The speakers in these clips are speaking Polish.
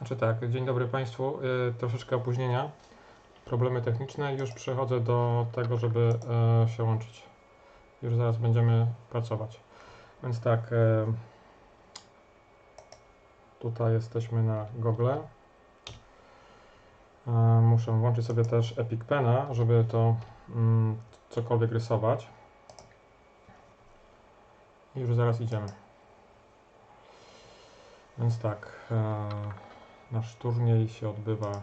Znaczy tak, dzień dobry Państwu. Y, troszeczkę opóźnienia, problemy techniczne. Już przechodzę do tego, żeby e, się łączyć. Już zaraz będziemy pracować. Więc tak, e, tutaj jesteśmy na Google. E, muszę włączyć sobie też Epic Pena, żeby to mm, cokolwiek rysować. I już zaraz idziemy. Więc tak, e, nasz turniej się odbywa.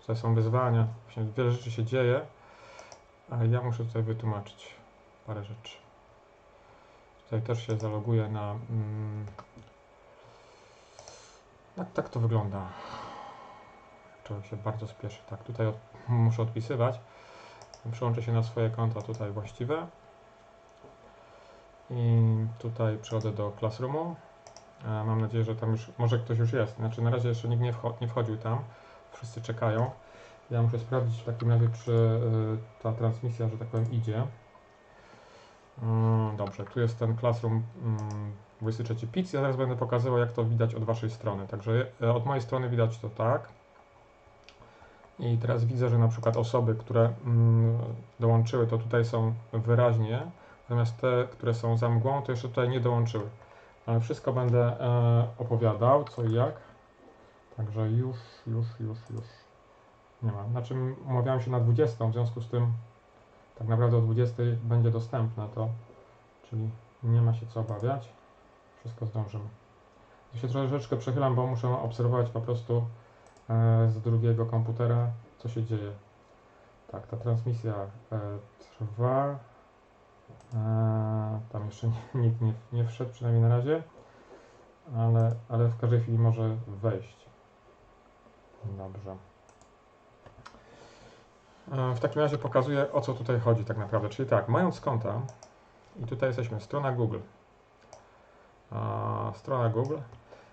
Tutaj są wyzwania, właśnie wiele rzeczy się dzieje, ale ja muszę tutaj wytłumaczyć parę rzeczy. Tutaj też się zaloguję na. Mm, tak, tak to wygląda. Człowiek się bardzo spieszy. Tak, tutaj od, muszę odpisywać. Przyłączę się na swoje konta tutaj właściwe. I tutaj przechodzę do Classroomu. E, Mam nadzieję, że tam już, może ktoś już jest. Znaczy na razie jeszcze nikt nie, wcho- nie wchodził tam. Wszyscy czekają. Ja muszę sprawdzić w takim razie, czy y, ta transmisja, że tak powiem, idzie. Mm, Dobrze, tu jest ten Classroom mm, 23 Pix. Ja zaraz będę pokazywał, jak to widać od Waszej strony. Także e, od mojej strony widać to tak. I teraz widzę, że na przykład osoby, które mm, dołączyły, to tutaj są wyraźnie, natomiast te, które są za mgłą, to jeszcze tutaj nie dołączyły. Ale wszystko będę e, opowiadał, co i jak. Także już, już, już, już. Nie ma. Znaczy umawiałem się na 20, w związku z tym tak naprawdę o 20 będzie dostępne to, czyli nie ma się co obawiać. Wszystko zdążymy. Ja się troszeczkę przechylam, bo muszę obserwować po prostu e, z drugiego komputera, co się dzieje. Tak, ta transmisja e, trwa. E, tam jeszcze nikt nie, nie wszedł, przynajmniej na razie, ale, ale w każdej chwili może wejść. Dobrze. E, W takim razie pokazuję o co tutaj chodzi tak naprawdę. Czyli tak, mając konta i tutaj jesteśmy, strona Google. A, strona Google.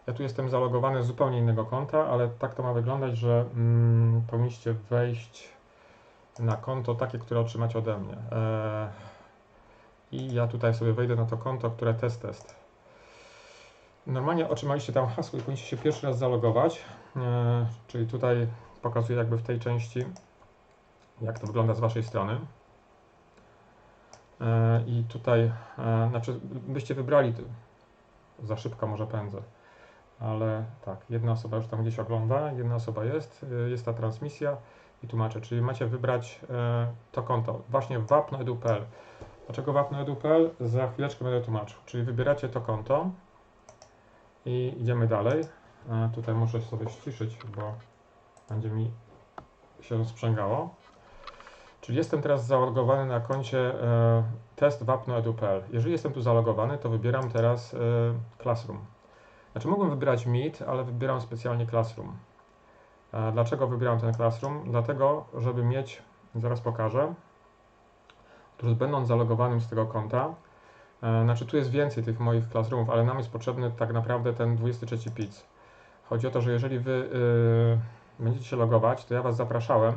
Ja tu jestem zalogowany z zupełnie innego konta, ale tak to ma wyglądać, że mm, powinniście wejść na konto takie, które otrzymacie ode mnie. E, I ja tutaj sobie wejdę na to konto, które test test. Normalnie otrzymaliście tam hasło i powinniście się pierwszy raz zalogować. E, czyli tutaj pokazuję jakby w tej części jak to wygląda z Waszej strony. E, I tutaj, e, znaczy, byście wybrali, za szybko może pędzę, ale tak, jedna osoba już tam gdzieś ogląda, jedna osoba jest, jest ta transmisja i tłumaczę, czyli macie wybrać to konto, właśnie wapno.edu.pl. Dlaczego wapno.edu.pl? Za chwileczkę będę tłumaczył, czyli wybieracie to konto i idziemy dalej. Tutaj muszę sobie ściszyć, bo będzie mi się sprzęgało. Czyli jestem teraz zalogowany na koncie e, test wapno.edu.pl. Jeżeli jestem tu zalogowany, to wybieram teraz e, Classroom. Znaczy mogłem wybierać Meet, ale wybieram specjalnie Classroom. E, dlaczego wybieram ten Classroom? Dlatego, żeby mieć, zaraz pokażę, otóż będąc zalogowanym z tego konta, e, znaczy tu jest więcej tych moich Classroomów, ale nam jest potrzebny tak naprawdę ten 23 PIC. Chodzi o to, że jeżeli Wy e, będziecie się logować, to ja Was zapraszałem,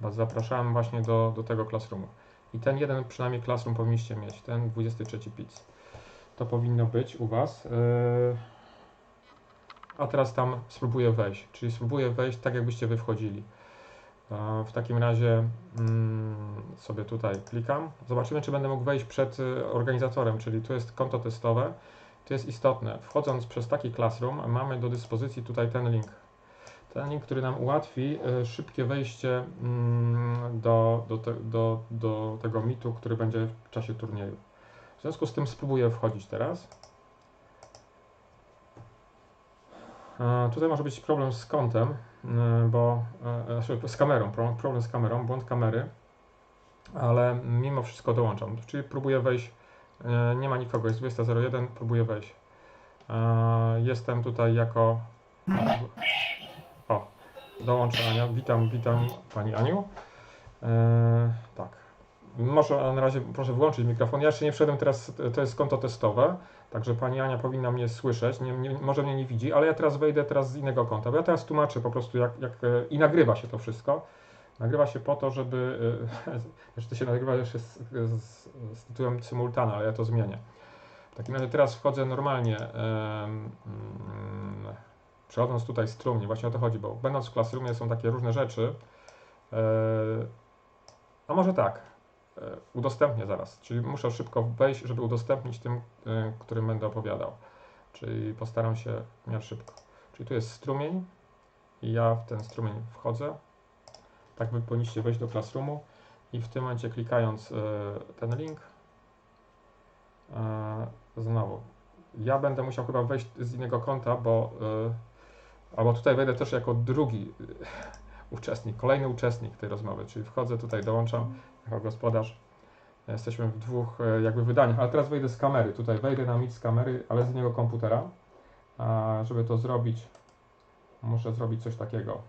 Was zapraszałem właśnie do, do tego Classroomu. I ten jeden przynajmniej Classroom powinniście mieć, ten 23 PIC. To powinno być u Was. Yy, A teraz tam spróbuję wejść, czyli spróbuję wejść tak, jakbyście Wy wchodzili. W takim razie mm, sobie tutaj klikam. Zobaczymy, czy będę mógł wejść przed y, organizatorem, czyli tu jest konto testowe. To jest istotne. Wchodząc przez taki Classroom, mamy do dyspozycji tutaj ten link. Ten link, który nam ułatwi y, szybkie wejście mm, do, do, te, do, do tego mitu, który będzie w czasie turnieju. W związku z tym spróbuję wchodzić teraz. Tutaj może być problem z kątem, bo e, znaczy z kamerą, pro- problem z kamerą, błąd kamery, ale mimo wszystko dołączam. Czyli próbuję wejść, e, nie ma nikogo, jest 20.01, próbuję wejść. Jestem tutaj jako o, dołączę Ania. Witam, witam Pani Aniu. Tak. Może na razie proszę wyłączyć mikrofon. Ja jeszcze nie wszedłem teraz, to jest konto testowe, także Pani Ania powinna mnie słyszeć. Nie, nie, może mnie nie widzi, ale ja teraz wejdę teraz z innego konta, bo ja teraz tłumaczę po prostu jak, jak i nagrywa się to wszystko. Nagrywa się po to, żeby, znaczy to się nagrywa jeszcze z, z, z tytułem symultana, ale ja to zmienię. W takim razie teraz wchodzę normalnie mm, przechodząc tutaj strumnie, właśnie o to chodzi, bo będąc w Classroomie są takie różne rzeczy. E, a może tak, udostępnię zaraz, czyli muszę szybko wejść, żeby udostępnić tym, e, którym będę opowiadał. Czyli postaram się w miarę szybko. Czyli tu jest strumień i ja w ten strumień wchodzę. Tak wy powinniście wejść do Classroomu i w tym momencie klikając e, ten link e, znowu ja będę musiał chyba wejść z innego konta, bo e, albo tutaj wejdę też jako drugi e, uczestnik, kolejny uczestnik tej rozmowy, czyli wchodzę tutaj, dołączam jako gospodarz. Jesteśmy w dwóch e, jakby wydaniach, ale teraz wejdę z kamery. Tutaj wejdę na mit z kamery, ale z innego komputera. A żeby to zrobić, muszę zrobić coś takiego.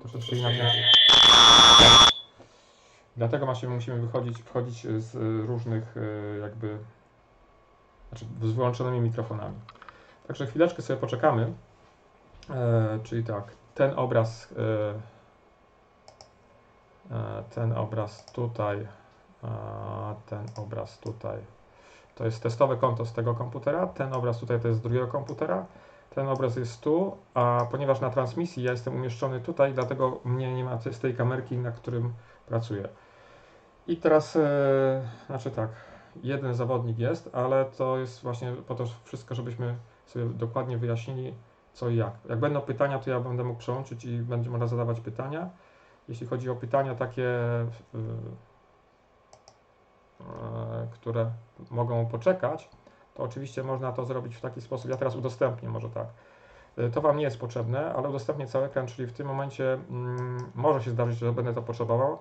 Troszeczkę inaczej. Dlatego właśnie musimy wychodzić, wchodzić z różnych y, jakby, znaczy z wyłączonymi mikrofonami. Także chwileczkę sobie poczekamy. E, czyli tak, ten obraz, e, e, ten obraz tutaj, ten obraz tutaj. To jest testowe konto z tego komputera, ten obraz tutaj to jest z drugiego komputera, ten obraz jest tu, a ponieważ na transmisji ja jestem umieszczony tutaj, dlatego mnie nie ma z tej kamerki, na którym pracuję. I teraz, e, znaczy tak, jeden zawodnik jest, ale to jest właśnie po to wszystko, żebyśmy sobie dokładnie wyjaśnili co i jak. Jak będą pytania, to ja będę mógł przełączyć i będzie można zadawać pytania. Jeśli chodzi o pytania takie, e, które mogą poczekać, to oczywiście można to zrobić w taki sposób. Ja teraz udostępnię, może tak. Y, To Wam nie jest potrzebne, ale udostępnię cały ekran, czyli w tym momencie mm, może się zdarzyć, że będę to potrzebował.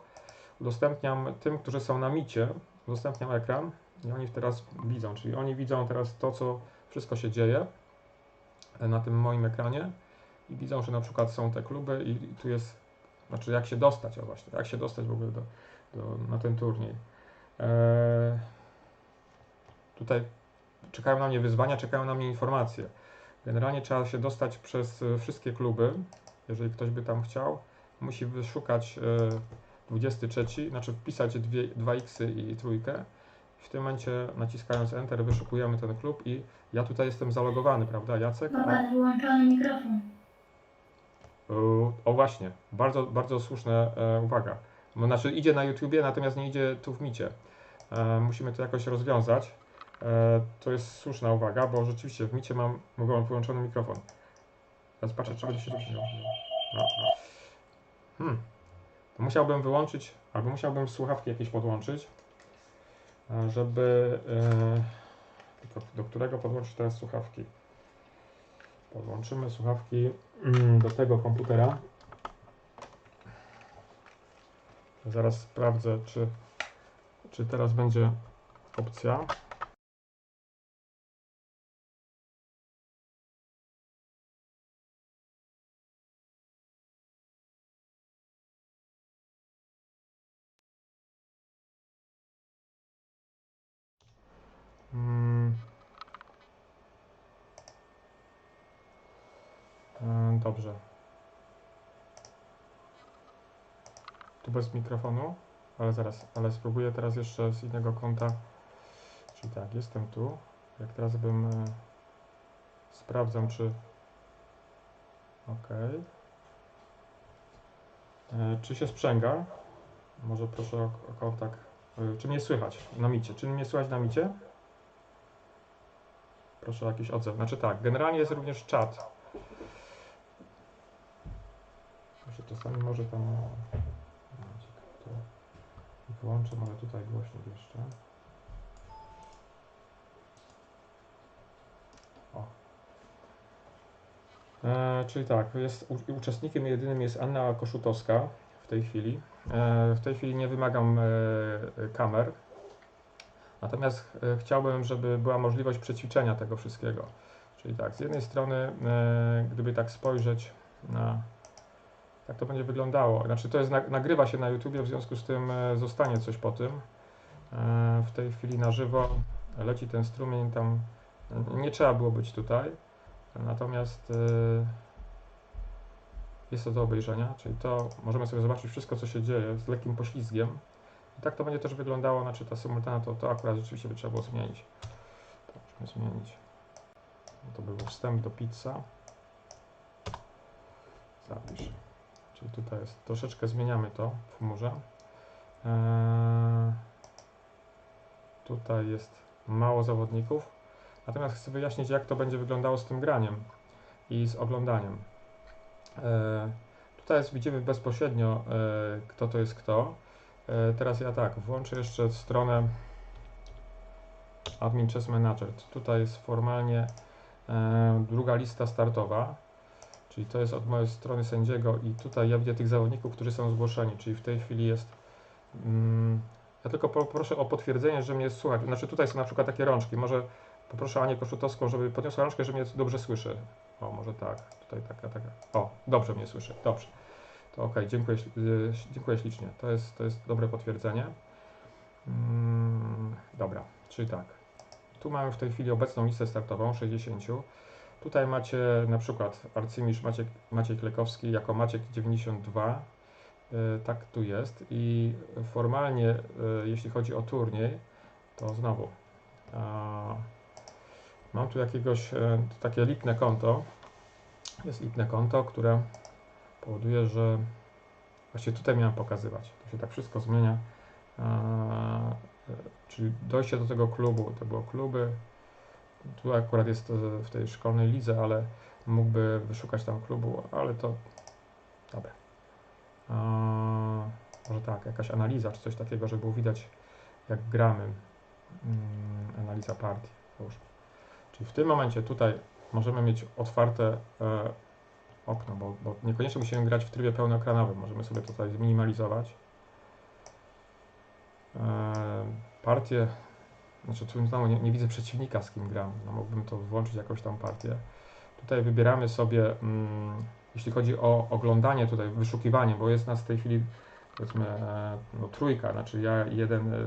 Udostępniam tym, którzy są na micie, udostępniam ekran i oni teraz widzą, czyli oni widzą teraz to, co wszystko się dzieje e, na tym moim ekranie i widzą, że na przykład są te kluby i, tu jest, znaczy jak się dostać, o właśnie, jak się dostać w ogóle do, do, na ten turniej. Eee, tutaj czekają na mnie wyzwania, czekają na mnie informacje. Generalnie trzeba się dostać przez e, wszystkie kluby, jeżeli ktoś by tam chciał. Musi wyszukać e, 23, znaczy wpisać dwie, dwa x i trójkę. W tym momencie naciskając Enter wyszukujemy ten klub i ja tutaj jestem zalogowany, prawda Jacek? A- Popatrz, wyłączony mikrofon. O właśnie, bardzo, bardzo słuszna e, uwaga. Znaczy idzie na YouTubie, natomiast nie idzie tu w micie. E, musimy to jakoś rozwiązać. E, to jest słuszna uwaga, bo rzeczywiście w micie mam, mam wyłączony mikrofon. Teraz patrzę, czy będzie się to. Hmm. To musiałbym wyłączyć, albo musiałbym słuchawki jakieś podłączyć, żeby... E, do którego podłączyć teraz słuchawki? Podłączymy słuchawki mm, do tego komputera. Zaraz sprawdzę, czy, czy teraz będzie opcja. Dobrze. Tu bez mikrofonu, ale zaraz, ale spróbuję teraz jeszcze z innego kąta. Czyli tak, jestem tu. Jak teraz bym e, sprawdzam, czy. Ok. E, czy się sprzęga? Może proszę o, o kontakt. E, czy mnie słychać na micie? Czy mnie słychać na micie? Proszę o jakiś odzew. Znaczy tak, generalnie jest również czat. Może czasami może tam. To Wyłączę może tutaj głośnik jeszcze. O. E, czyli tak, jest u, uczestnikiem jedynym jest Anna Koszutowska w tej chwili. E, w tej chwili nie wymagam e, kamer. Natomiast e, chciałbym, żeby była możliwość przećwiczenia tego wszystkiego. Czyli tak, z jednej strony, e, gdyby tak spojrzeć na tak to będzie wyglądało. Znaczy to jest, na- nagrywa się na YouTubie, w związku z tym e, zostanie coś po tym. E, w tej chwili na żywo leci ten strumień tam. e, Nie trzeba było być tutaj. Natomiast jest to do obejrzenia, czyli to możemy sobie zobaczyć wszystko, co się dzieje z lekkim poślizgiem. I tak to będzie też wyglądało, znaczy ta symultana to, to akurat rzeczywiście by trzeba było zmienić. To musimy zmienić. To był wstęp do pizza. Zapisz. Czyli tutaj jest, troszeczkę zmieniamy to w chmurze. Eee, tutaj jest mało zawodników. Natomiast chcę wyjaśnić, jak to będzie wyglądało z tym graniem i z oglądaniem. Eee, tutaj jest, widzimy bezpośrednio, e, kto to jest kto. E, teraz ja tak, włączę jeszcze stronę Admin Chess Manager. Tutaj jest formalnie e, druga lista startowa, czyli to jest od mojej strony sędziego i tutaj ja widzę tych zawodników, którzy są zgłoszeni, czyli w tej chwili jest mm, ja tylko poproszę o potwierdzenie, że mnie słuchać. Znaczy tutaj są na przykład takie rączki. Może poproszę Anię Koszutowską, żeby podniosła rączkę, że mnie dobrze słyszy. O, może tak. Tutaj taka, taka. O, dobrze mnie słyszy. Dobrze. To ok, dziękuję, y, dziękuję ślicznie. To jest, to jest dobre potwierdzenie. Mm, dobra, czyli tak. Tu mamy w tej chwili obecną listę startową 60. Tutaj macie na przykład arcymistrz Maciek, Maciej Klekowski jako Maciek 92. Y, tak tu jest i formalnie, y, jeśli chodzi o turniej, to znowu mam tu jakiegoś e, takie lipne konto. Jest lipne konto, które powoduje, że właściwie tutaj miałem pokazywać. To się tak wszystko zmienia. E, czyli dojście do tego klubu, to było kluby. Tu akurat jest w tej szkolnej lidze, ale mógłby wyszukać tam klubu, ale to dobra. Może tak, jakaś analiza czy coś takiego, żeby było widać jak gramy. Mm, analiza partii. Załóżmy. Czyli w tym momencie tutaj możemy mieć otwarte e, okno, bo, bo niekoniecznie musimy grać w trybie pełnoekranowym. Możemy sobie tutaj zminimalizować. E, partię, znaczy tu znowu nie, nie widzę przeciwnika z kim gram. No, mógłbym to włączyć jakąś tam partię. Tutaj wybieramy sobie, mm, jeśli chodzi o oglądanie tutaj, wyszukiwanie, bo jest nas w tej chwili powiedzmy e, no, trójka, znaczy ja jeden e,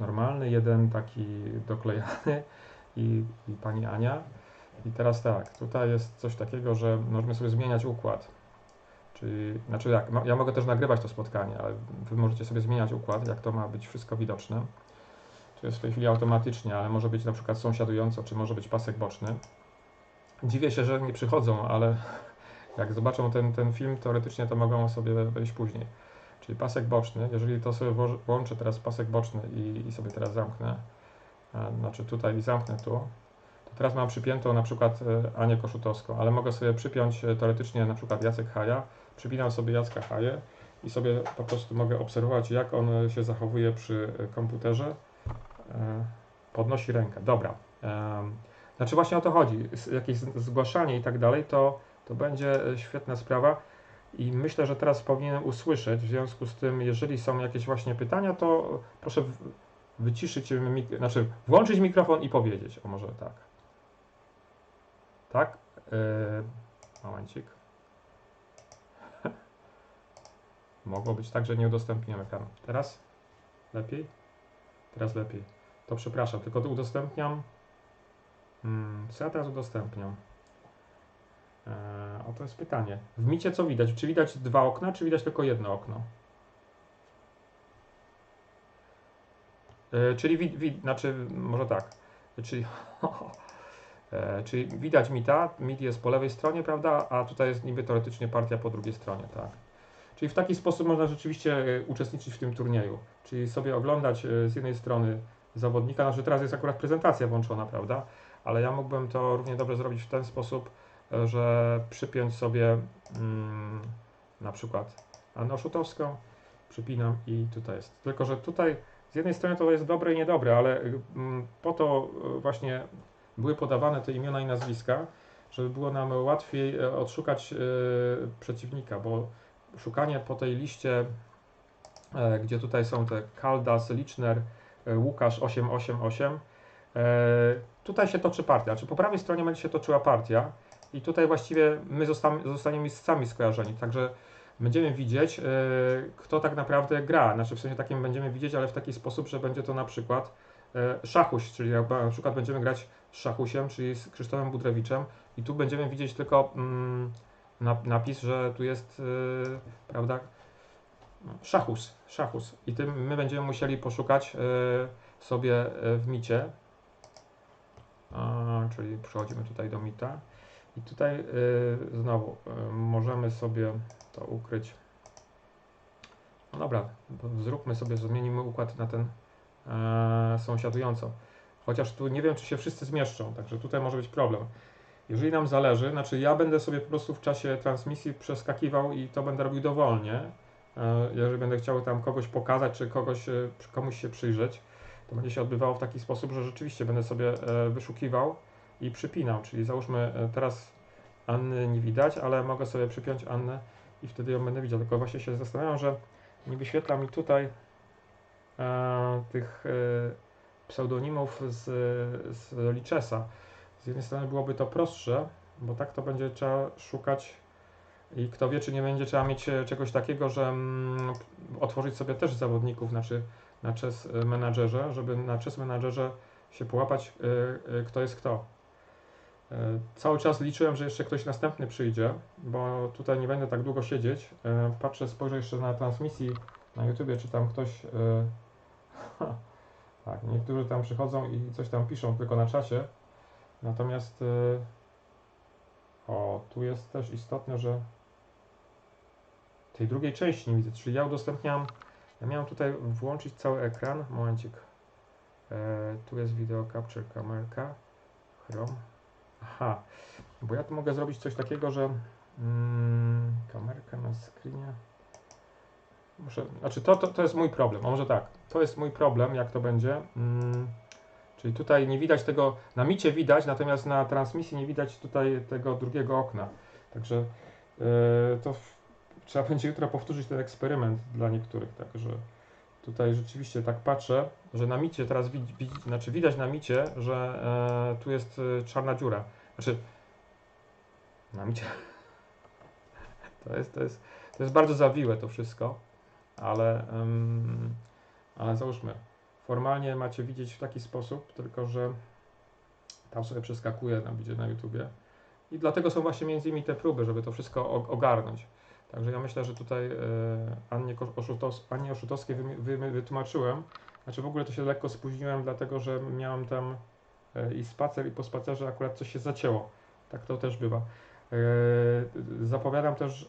normalny, jeden taki doklejany i, i pani Ania. I teraz tak, tutaj jest coś takiego, że możemy sobie zmieniać układ. Czyli, znaczy jak, ma- ja mogę też nagrywać to spotkanie, ale wy możecie sobie zmieniać układ, jak to ma być wszystko widoczne. To jest w tej chwili automatycznie, ale może być na przykład sąsiadująco, czy może być pasek boczny. Dziwię się, że nie przychodzą, ale jak zobaczą ten, ten film, teoretycznie to mogą sobie wejść później. Czyli pasek boczny, jeżeli to sobie włączę teraz pasek boczny i, i sobie teraz zamknę, a, znaczy tutaj zamknę tu, to teraz mam przypiętą na przykład e, Anię Koszutowską, ale mogę sobie przypiąć e, teoretycznie na przykład Jacek Haja, przypinam sobie Jacka Haję i sobie po prostu mogę obserwować jak on e, się zachowuje przy e, komputerze. E, Podnosi rękę, dobra. Em, Znaczy właśnie o to chodzi, jakieś zgłaszanie i tak dalej, to, to będzie e, świetna sprawa. I myślę, że teraz powinienem usłyszeć, w związku z tym, jeżeli są jakieś właśnie pytania, to proszę wyciszyć, znaczy włączyć mikrofon i powiedzieć. O może tak. Tak? Yy, momencik. Mogło być tak, że nie udostępniłem ekranu. Teraz? Lepiej? Teraz lepiej. To przepraszam, tylko to udostępniam. Hmm, co ja teraz udostępniam? Eee, o to jest pytanie. W micie co widać? Czy widać dwa okna, czy widać tylko jedno okno? Eee, czyli wi, wi, znaczy, może tak. Czyli, eee, czyli widać mita, mit jest po lewej stronie, prawda? A tutaj jest niby teoretycznie partia po drugiej stronie, tak. Czyli w taki sposób można rzeczywiście e, uczestniczyć w tym turnieju. Czyli sobie oglądać e, z jednej strony zawodnika, znaczy teraz jest akurat prezentacja włączona, prawda? Ale ja mógłbym to równie dobrze zrobić w ten sposób, e, że przypiąć sobie mm, na przykład Annę Oszutowską, przypinam i tutaj jest. Tylko, że tutaj z jednej strony to jest dobre i niedobre, ale mm, po to właśnie były podawane te imiona i nazwiska, żeby było nam łatwiej odszukać przeciwnika, bo szukanie po tej liście, e, gdzie tutaj są te Kaldas, Liczner, e, Łukasz 888, e, tutaj się toczy partia, czy po prawej stronie będzie się toczyła partia? I tutaj właściwie my zostamy, zostaniemy sami skojarzeni, także będziemy widzieć, kto tak naprawdę gra, znaczy w sensie takim będziemy widzieć, ale w taki sposób, że będzie to na przykład Szachuś, czyli na przykład będziemy grać z Szachusiem, czyli z Krzysztofem Budrewiczem. I tu będziemy widzieć tylko mm, napis, że tu jest, yy, prawda, szachus, szachus. I tym my będziemy musieli poszukać yy, sobie yy, w micie, A, czyli przechodzimy tutaj do mita I tutaj y, znowu y, możemy sobie to ukryć. No dobra, zróbmy sobie, zmienimy układ na ten e, sąsiadująco. Chociaż tu nie wiem, czy się wszyscy zmieszczą, także tutaj może być problem. Jeżeli nam zależy, znaczy ja będę sobie po prostu w czasie transmisji przeskakiwał i to będę robił dowolnie. E, jeżeli będę chciał tam kogoś pokazać, czy kogoś, e, komuś się przyjrzeć, to będzie się odbywało w taki sposób, że rzeczywiście będę sobie e, wyszukiwał i przypinał. Czyli załóżmy teraz Anny nie widać, ale mogę sobie przypiąć Annę i wtedy ją będę widział. Tylko właśnie się zastanawiam, że nie wyświetla mi tutaj tych pseudonimów z, z Lichessa. Z jednej strony byłoby to prostsze, bo tak to będzie trzeba szukać i kto wie, czy nie będzie trzeba mieć e, czegoś takiego, że mm, otworzyć sobie też zawodników, znaczy na chess menadżerze, żeby na chess menadżerze się połapać, y, kto jest kto. Cały czas liczyłem, że jeszcze ktoś następny przyjdzie, bo tutaj nie będę tak długo siedzieć. Patrzę, spojrzę jeszcze na transmisji na YouTubie, czy tam ktoś. tak, niektórzy tam przychodzą i coś tam piszą tylko na czasie. Natomiast o, tu jest też istotne, że tej drugiej części nie widzę, czyli ja udostępniam ja miałem tutaj włączyć cały ekran. Momencik. E, tu jest video capture kamerka. Chrome. Aha, bo ja tu mogę zrobić coś takiego, że mm, kamerka na screenie. Muszę, znaczy to, to, to jest mój problem, a może tak, to jest mój problem, jak to będzie. Mm, czyli tutaj nie widać tego, na micie widać, natomiast na transmisji nie widać tutaj tego drugiego okna. Także yy, to trzeba będzie jutro powtórzyć ten eksperyment dla niektórych, także tutaj rzeczywiście tak patrzę, że na micie teraz widzi, znaczy widać na micie, że e, tu jest e, czarna dziura. Znaczy na micie to jest, to jest, to jest bardzo zawiłe to wszystko, ale, ale załóżmy, formalnie macie widzieć w taki sposób, tylko że tam sobie przeskakuje na widzie na YouTubie i dlatego są właśnie między innymi te próby, żeby to wszystko ogarnąć. Także ja myślę, że tutaj e, Annie, Oszutos, Annie Oszutowskiej wy, wy, wytłumaczyłem. Znaczy w ogóle to się lekko spóźniłem, dlatego że miałem tam e, i spacer, i po spacerze akurat coś się zacięło. Tak to też bywa. E, zapowiadam też,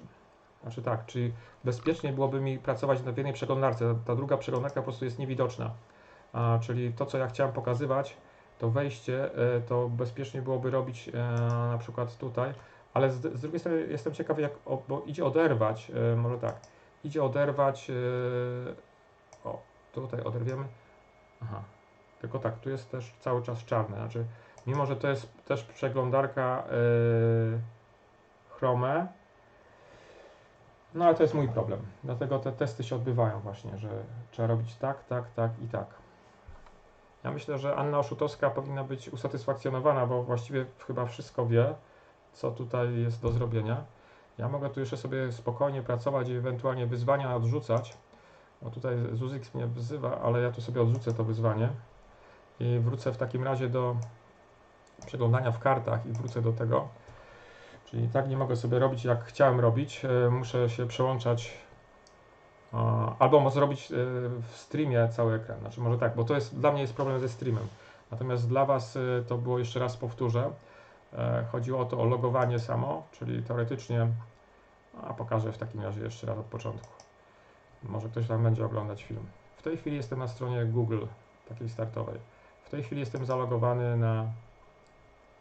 znaczy tak, czyli bezpiecznie byłoby mi pracować na jednej przeglądarce. Ta druga przeglądarka po prostu jest niewidoczna. Czyli to, co ja chciałem pokazywać, to wejście, to bezpiecznie byłoby robić na przykład tutaj. Ale z, z drugiej strony jestem ciekawy, jak, bo idzie oderwać, yy, może tak, idzie oderwać, o, tutaj oderwiemy, aha, tylko tak, tu jest też cały czas czarne, znaczy, mimo, że to jest też przeglądarka Chrome, no ale to jest mój problem, dlatego te testy się odbywają właśnie, że trzeba robić tak, tak, tak i tak. Ja myślę, że Anna Oszutowska powinna być usatysfakcjonowana, bo właściwie chyba wszystko wie, co tutaj jest do zrobienia. Ja mogę tu jeszcze sobie spokojnie pracować i ewentualnie wyzwania odrzucać. Bo tutaj Zuzix mnie wzywa, ale ja tu sobie odrzucę to wyzwanie i wrócę w takim razie do przeglądania w kartach i wrócę do tego. Czyli tak nie mogę sobie robić jak chciałem robić. E, muszę się przełączać albo zrobić e, w streamie cały ekran. Znaczy może tak, bo to jest dla mnie jest problem ze streamem. Natomiast dla Was e, to było jeszcze raz powtórzę. E, chodziło o to o logowanie samo, czyli teoretycznie, a pokażę w takim razie jeszcze raz od początku. Może ktoś tam będzie oglądać film. W tej chwili jestem na stronie Google, takiej startowej. W tej chwili jestem zalogowany na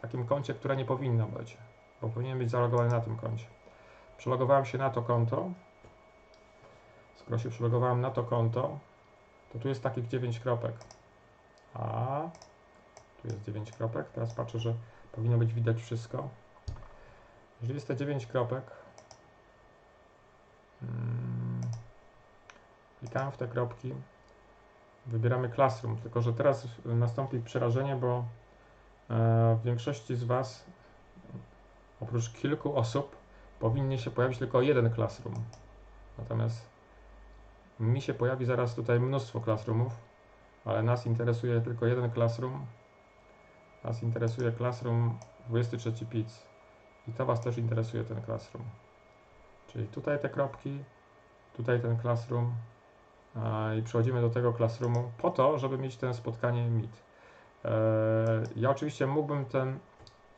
takim koncie, które nie powinno być, bo powinien być zalogowany na tym koncie. Przelogowałem się na to konto. Skoro się przelogowałem na to konto, to tu jest takich 9 kropek. A tu jest 9 kropek. Teraz patrzę, że Powinno być widać wszystko. Jeżeli jest te 9 kropek, hmm, klikamy w te kropki, wybieramy Classroom, tylko że teraz nastąpi przerażenie, bo e, w większości z Was, oprócz kilku osób, powinien się pojawić tylko jeden Classroom. Natomiast mi się pojawi zaraz tutaj mnóstwo Classroomów, ale nas interesuje tylko jeden Classroom, nas interesuje Classroom 23 PIC i to Was też interesuje ten Classroom. Czyli tutaj te kropki, tutaj ten Classroom i przechodzimy do tego Classroomu po to, żeby mieć ten spotkanie Meet. E, ja oczywiście mógłbym ten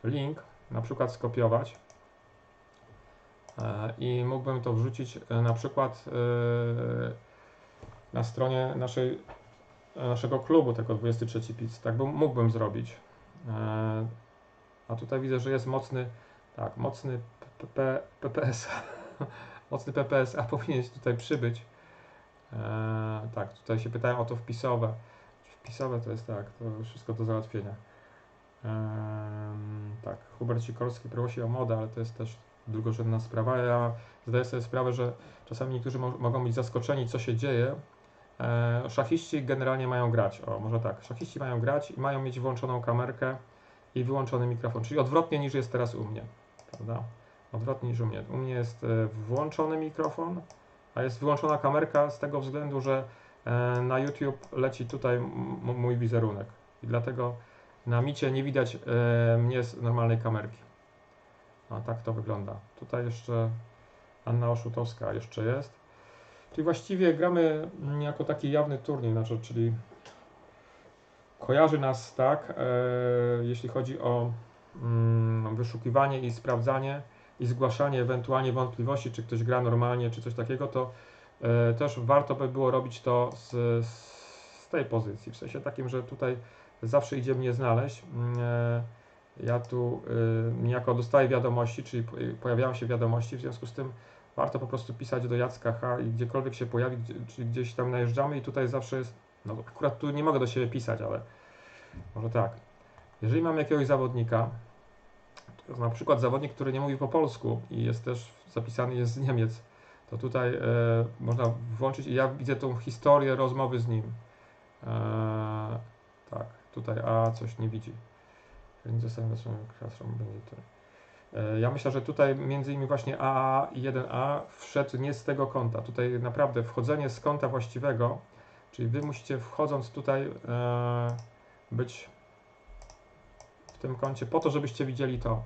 link na przykład skopiować e, i mógłbym to wrzucić e, na przykład na stronie naszej, naszego klubu, tego 23 PIC. Tak bym, mógłbym zrobić. A tutaj widzę, że jest mocny, tak, mocny PP, PPS. mocny PPS, a powinien tutaj przybyć. tak, tutaj się pytają o to wpisowe. Wpisowe to jest tak, to wszystko do załatwienia. tak, Hubert Sikorski prosi o modę, ale to jest też drugorzędna sprawa. Ja zdaję sobie sprawę, że czasami niektórzy mo mogą być zaskoczeni, co się dzieje. E, szachiści generalnie mają grać. O, może tak. Szachiści mają grać i mają mieć włączoną kamerkę i wyłączony mikrofon, czyli odwrotnie niż jest teraz u mnie. Prawda? Odwrotnie niż u mnie. U mnie jest e, włączony mikrofon, a jest wyłączona kamerka z tego względu, że E, na YouTube leci tutaj mój wizerunek i dlatego na micie nie widać mnie z normalnej kamerki. A tak to wygląda. Tutaj jeszcze Anna Oszutowska jeszcze jest. Czyli właściwie gramy jako taki jawny turniej, znaczy, czyli kojarzy nas tak, e, jeśli chodzi o mm, wyszukiwanie i sprawdzanie i zgłaszanie ewentualnie wątpliwości, czy ktoś gra normalnie, czy coś takiego, to E, też warto by było robić to z, z tej pozycji, w sensie takim, że tutaj zawsze idzie mnie znaleźć. Mm, e, ja tu e, niejako dostaję wiadomości, czyli pojawiają się wiadomości, w związku z tym warto po prostu pisać do Jacka H i gdziekolwiek się pojawi, gdzie, czyli gdzieś tam najeżdżamy i tutaj zawsze jest, no akurat tu nie mogę do siebie pisać, ale może tak. Jeżeli mam jakiegoś zawodnika, na przykład zawodnik, który nie mówi po polsku i jest też zapisany jest z Niemiec, to tutaj e, można włączyć i ja widzę tą historię rozmowy z nim. E, tak, tutaj A coś nie widzi. E, ja myślę, że tutaj między innymi właśnie AA i 1A wszedł nie z tego konta. Tutaj naprawdę wchodzenie z konta właściwego, czyli wy musicie wchodząc tutaj e, być w tym koncie po to, żebyście widzieli to.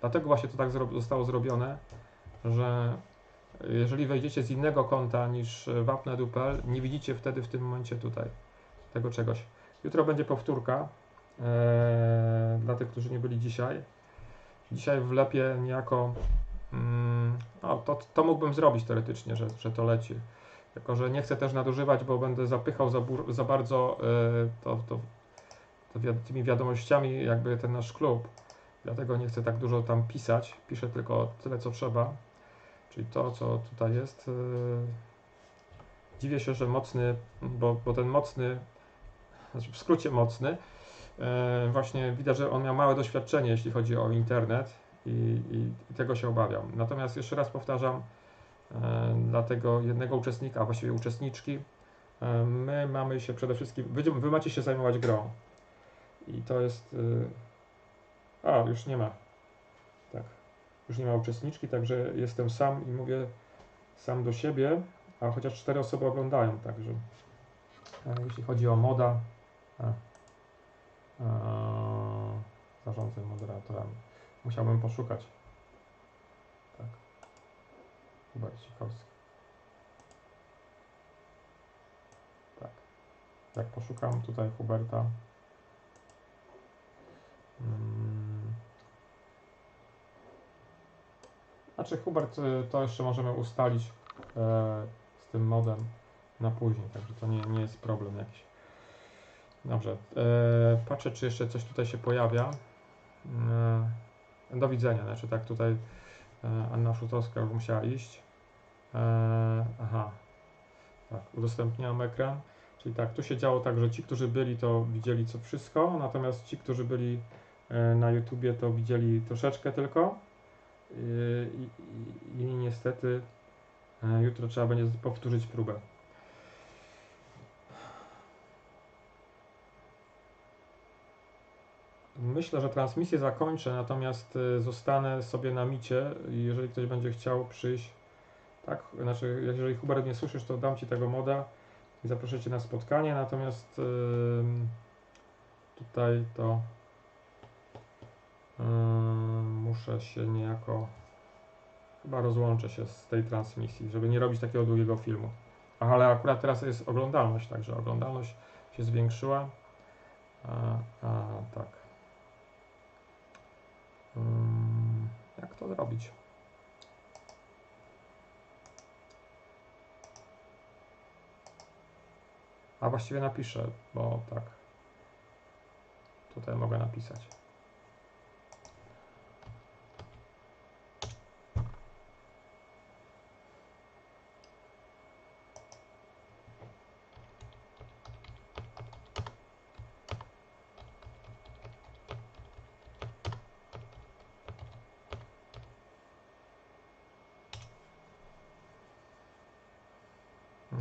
Dlatego właśnie to tak zostało zrobione, że jeżeli wejdziecie z innego konta niż wapnet.pl, nie widzicie wtedy w tym momencie tutaj tego czegoś. Jutro będzie powtórka e, dla tych, którzy nie byli dzisiaj. Dzisiaj wlepię niejako, mm, no, to, to mógłbym zrobić teoretycznie, że, że to leci. Tylko, że nie chcę też nadużywać, bo będę zapychał za, za bardzo e, to, to, to wi tymi wiadomościami jakby ten nasz klub. Dlatego nie chcę tak dużo tam pisać. Piszę tylko tyle, co trzeba. Czyli to, co tutaj jest. E, dziwię się, że mocny, bo, bo ten mocny, znaczy w skrócie mocny, właśnie widać, że on miał małe doświadczenie, jeśli chodzi o internet i, i, tego się obawiam. Natomiast jeszcze raz powtarzam, e, dla tego jednego uczestnika, a właściwie uczestniczki, my mamy się przede wszystkim, wy, wy macie się zajmować grą. I to jest. A, już nie ma już nie ma uczestniczki, także jestem sam i mówię sam do siebie, a chociaż cztery osoby oglądają, także e, jeśli chodzi o moda, a, a, zarządzam moderatorami. Musiałbym poszukać. Tak. Hubert Sikorski. Tak. Jak poszukam tutaj Huberta. Hmm. Znaczy Hubert, y, to jeszcze możemy ustalić e, z tym modem na później, także to nie, nie jest problem jakiś. Dobrze, e, patrzę czy jeszcze coś tutaj się pojawia. E, do widzenia, znaczy tak tutaj e, Anna Szutowska już musiała iść. E, aha, tak, udostępniam ekran. Czyli tak, tu się działo tak, że ci, którzy byli, to widzieli co wszystko, natomiast ci, którzy byli e, na YouTubie, to widzieli troszeczkę tylko. Yy, i, i, i niestety e, jutro trzeba będzie powtórzyć próbę. Myślę, że transmisję zakończę, natomiast e, zostanę sobie na micie jeżeli ktoś będzie chciał przyjść, tak, znaczy jeżeli Hubert nie słyszysz, to dam Ci tego moda i zaproszę Cię na spotkanie, natomiast yy, tutaj to muszę się niejako chyba rozłączę się z tej transmisji, żeby nie robić takiego długiego filmu. Ale akurat teraz jest oglądalność, także oglądalność się zwiększyła. A, a tak. Hmm. zrobić. A właściwie napiszę, bo tak. Tutaj mogę napisać.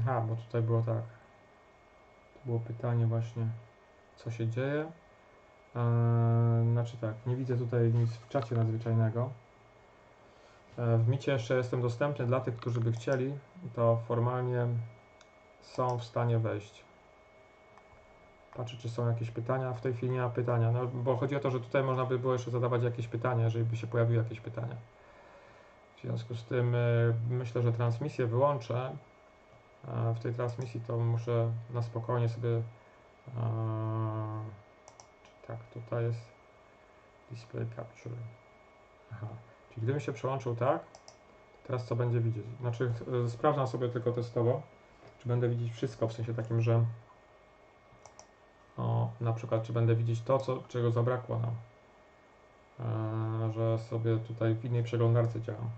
Aha, bo tutaj było tak. To było pytanie właśnie, co się dzieje. Eee, znaczy tak, nie widzę tutaj nic w czacie nadzwyczajnego. Eee, w micie jeszcze jestem dostępny dla tych, którzy by chcieli, to formalnie są w stanie wejść. Patrzę, czy są jakieś pytania. W tej chwili nie ma pytania, no, bo chodzi o to, że tutaj można by było jeszcze zadawać jakieś pytania, jeżeli by się pojawiły jakieś pytania. W związku z tym e, myślę, że transmisję wyłączę. E, w tej transmisji to muszę na spokojnie sobie. E, tak, tutaj jest display capture. Aha, czyli gdybym się przełączył tak, teraz co będzie widzieć? Znaczy, e, sprawdzam sobie tylko testowo, czy będę widzieć wszystko w sensie takim, że o, na przykład, czy będę widzieć to, co, czego zabrakło nam. E, że sobie tutaj w innej przeglądarce działam.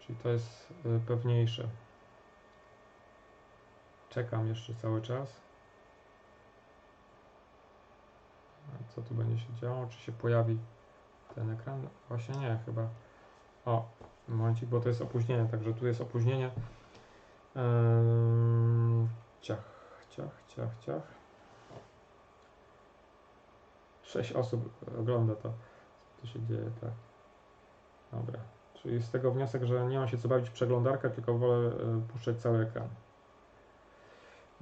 Czyli to jest y, pewniejsze. Czekam jeszcze cały czas. Co tu będzie się działo? Czy się pojawi ten ekran? Właśnie nie, chyba. O, momencik, bo to jest opóźnienie, także tu jest opóźnienie. Ciach, ciach, ciach, ciach. Sześć osób ogląda to, co tu się dzieje, tak. Dobra. Czyli z tego wniosek, że nie ma się co bawić w przeglądarkę, tylko wolę y, puszczać cały ekran.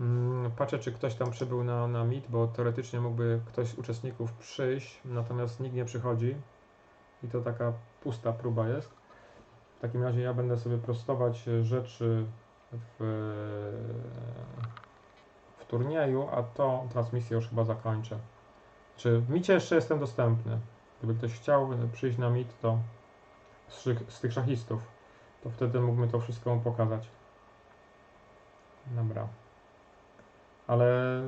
Mm, Patrzę, czy ktoś tam przybył na, na Meet, bo teoretycznie mógłby ktoś z uczestników przyjść, natomiast nikt nie przychodzi i to taka pusta próba jest. W takim razie ja będę sobie prostować rzeczy w, w turnieju, a tą transmisję już chyba zakończę. Czy w Micie jeszcze jestem dostępny? Gdyby ktoś chciał przyjść na Meet, to z, z tych szachistów, to wtedy mógłbym to wszystko pokazać. Dobra. Ale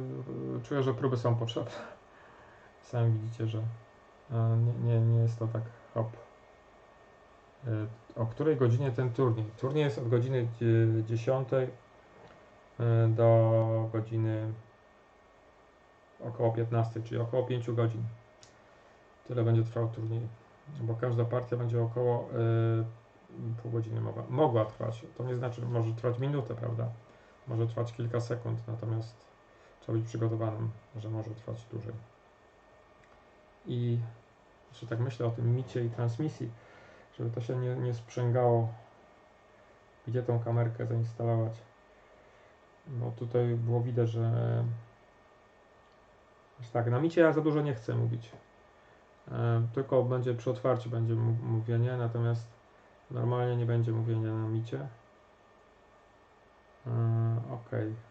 y, czuję, że próby są potrzebne. Sami widzicie, że e, nie, nie, nie jest to tak hop. Y, O której godzinie ten turniej? Turniej jest od godziny dzie- 10 y, do godziny około 15, czyli około 5 godzin. Tyle będzie trwał turniej bo każda partia będzie około y, pół godziny mogła, mogła trwać. To nie znaczy, że może trwać minutę, prawda? Może trwać kilka sekund, natomiast trzeba być przygotowanym, że może trwać dłużej. I jeszcze tak myślę o tym micie i transmisji, żeby to się nie, nie sprzęgało, gdzie tą kamerkę zainstalować. No tutaj było widać, że, tak, na micie ja za dużo nie chcę mówić. E, Tylko będzie przy otwarciu będzie mówienie, natomiast normalnie nie będzie mówienia na micie. E, Ok.